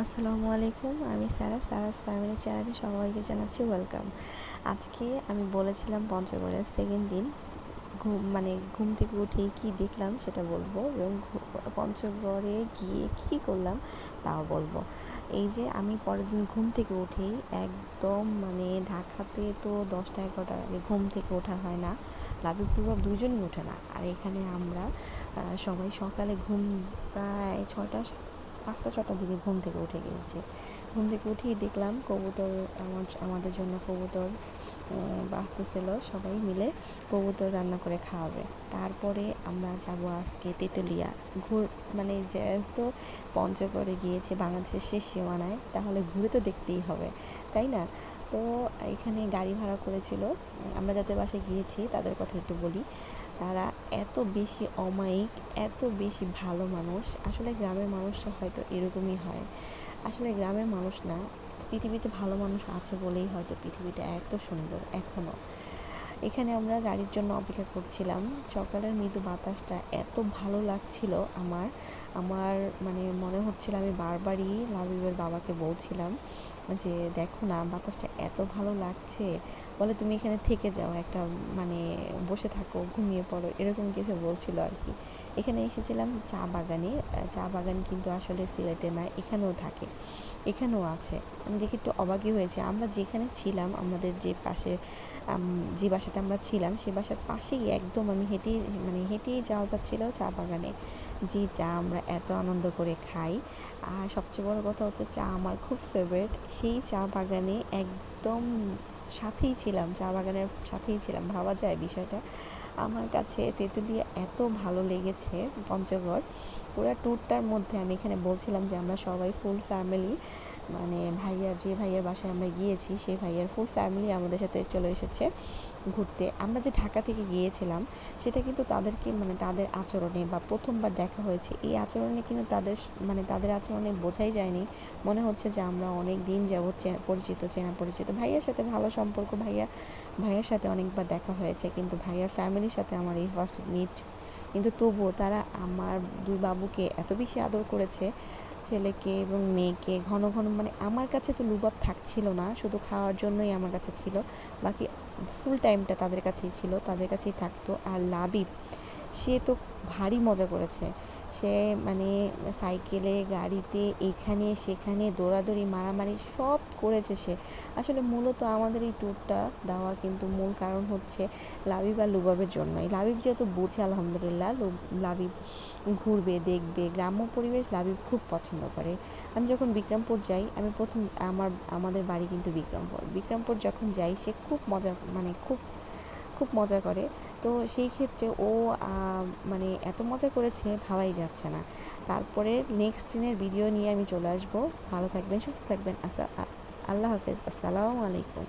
আসসালামু আলাইকুম, আমি সারা, সারাস ফ্যামিলি চ্যানেলে সবাইকে জানাচ্ছি ওয়েলকাম। আজকে আমি বলেছিলাম পঞ্চগড়ের সেকেন্ড দিন, ঘুম মানে ঘুম থেকে উঠে কি দেখলাম সেটা বলব এবং পঞ্চগড়ে গিয়ে কী করলাম তাও বলব। এই যে আমি পরের দিন ঘুম থেকে উঠেই একদম মানে ঢাকাতে তো দশটা এগারোটার আগে ঘুম থেকে ওঠা হয় না লাবিব টুবাব দুজনই ওঠে না। আর এখানে আমরা সবাই সকালে ঘুম প্রায় ছটা পাঁচটা, ছটার দিকে ঘুম থেকে উঠে গিয়েছি। ঘুম থেকে উঠেই দেখলাম কবুতর আমার, আমাদের জন্য কবুতর বাঁচতেছিল। সবাই মিলে কবুতর রান্না করে খাওয়াবে। তারপরে আমরা যাব আজকে তেঁতুলিয়া ঘুর মানে যেহেতু পঞ্চগড়ে গিয়েছে বাংলাদেশের শেষ সীমানায়, তাহলে ঘুরে তো দেখতেই হবে, তাই না? তো এখানে গাড়ি ভাড়া করেছিল। আমরা যাদের বাসায় গিয়েছি তাদের কথা একটু বলি। তারা এত বেশি অমায়িক, এত বেশি ভালো মানুষ। আসলে গ্রামের মানুষরা হয়তো এরকমই হয়। আসলে গ্রামের মানুষ না, পৃথিবীতে ভালো মানুষ আছে বলেই হয়তো পৃথিবীটা এত সুন্দর এখনও এখানে আমরা গাড়ির জন্য অপেক্ষা করছিলাম। সকালের মৃদু বাতাসটা এত ভালো লাগছিল আমার। আমার মানে মনে হচ্ছিল আমি বারবারই লাবিবের বাবাকে বলছিলাম যে, দেখো না, বাতাসটা এত ভালো লাগছে। বলে তুমি এখানে থেকে যাও, একটা মানে বসে থাকো, ঘুমিয়ে পড়ো। এরকম কিছু বলছিল আর কি। এখানে এসেছিলাম চা বাগানে। চা বাগান কিন্তু আসলে সিলেটে না, এখানেও থাকে, এখানেও আছে। আমি দেখে একটু অবাকই হয়েছে। আমরা যেখানে ছিলাম, আমাদের যে পাশে যে বাসাটা আমরা ছিলাম, সে বাসার পাশেই একদম আমি হেঁটেই মানে হেঁটেই যাওয়া যাচ্ছিল চা বাগানে। যে চা আমরা এত আনন্দ করে খাই। আর সবচেয়ে বড় কথা হচ্ছে চা আমার খুব ফেভারিট সেই চা বাগানে একদম সাথেই ছিলাম, চা বাগানের সাথেই ছিলাম, ভাবা যায় বিষয়টা। আমার কাছে তেঁতুলিয়া এত ভালো লেগেছে পঞ্চগড়। পুরো ট্যুরটার মধ্যে আমি এখানে বলছিলাম যে আমরা সবাই ফুল ফ্যামিলি মানে ভাইয়ার, যে ভাইয়ার বাসায় আমরা গিয়েছি, সেই ভাইয়ার ফুল ফ্যামিলি আমাদের সাথে চলে এসেছে ঘুরতে। আমরা যে ঢাকা থেকে গিয়েছিলাম, সেটা কিন্তু তাদেরকে মানে তাদের আচরণে বা প্রথমবার দেখা হয়েছে। এই আচরণে কিন্তু তাদের মানে তাদের আচরণে বোঝাই যায়নি। মনে হচ্ছে যে আমরা অনেক দিন যাবৎ পরিচিত, চেনা পরিচিত। ভাইয়ার সাথে ভালো সম্পর্ক, ভাইয়া, ভাইয়ার সাথে অনেকবার দেখা হয়েছে, কিন্তু ভাইয়ার ফ্যামিলির সাথে আমার এই ফার্স্ট মিট কিন্তু তবুও তারা আমার দুই বাবুকে এত বেশি আদর করেছে ছেলেকে এবং মেয়েকে ঘন ঘন মানে আমার কাছে তো লুবাব থাকছিল না, শুধু খাওয়ার জন্যই আমার কাছে ছিল। বাকি ফুল টাইমটা তাদের কাছেই ছিল, তাদের কাছেই থাকতো। আর লাবিব সে তো ভারী মজা করেছে। সে মানে সাইকেলে, গাড়িতে, এখানে, সেখানে, দৌড়াদৌড়ি, মারামারি সব করেছে সে। আসলে মূলত আমাদের এই ট্যুরটা দেওয়ার কিন্তু মূল কারণ হচ্ছে লাবিব আর লুবাবের জন্যই লাবিব যেহেতু বুঝে, আলহামদুলিল্লাহ লাবিব ঘুরবে, দেখবে। গ্রাম্য পরিবেশ লাবিব খুব পছন্দ করে। আমি যখন বিক্রমপুর যাই, আমি প্রথম আমার, আমাদের বাড়ি কিন্তু বিক্রমপুর। বিক্রমপুর যখন যাই, সে খুব মজা মানে খুব খুব মজা করে। তো সেই ক্ষেত্রে ও মানে এত মজা করেছে ভাবাই যাচ্ছে না। তারপরে নেক্সট দিনের ভিডিও নিয়ে আমি চলে আসব। ভালো থাকবেন, সুস্থ থাকবেন। আসা আল্লাহ হাফেজ। আসসালামু আলাইকুম।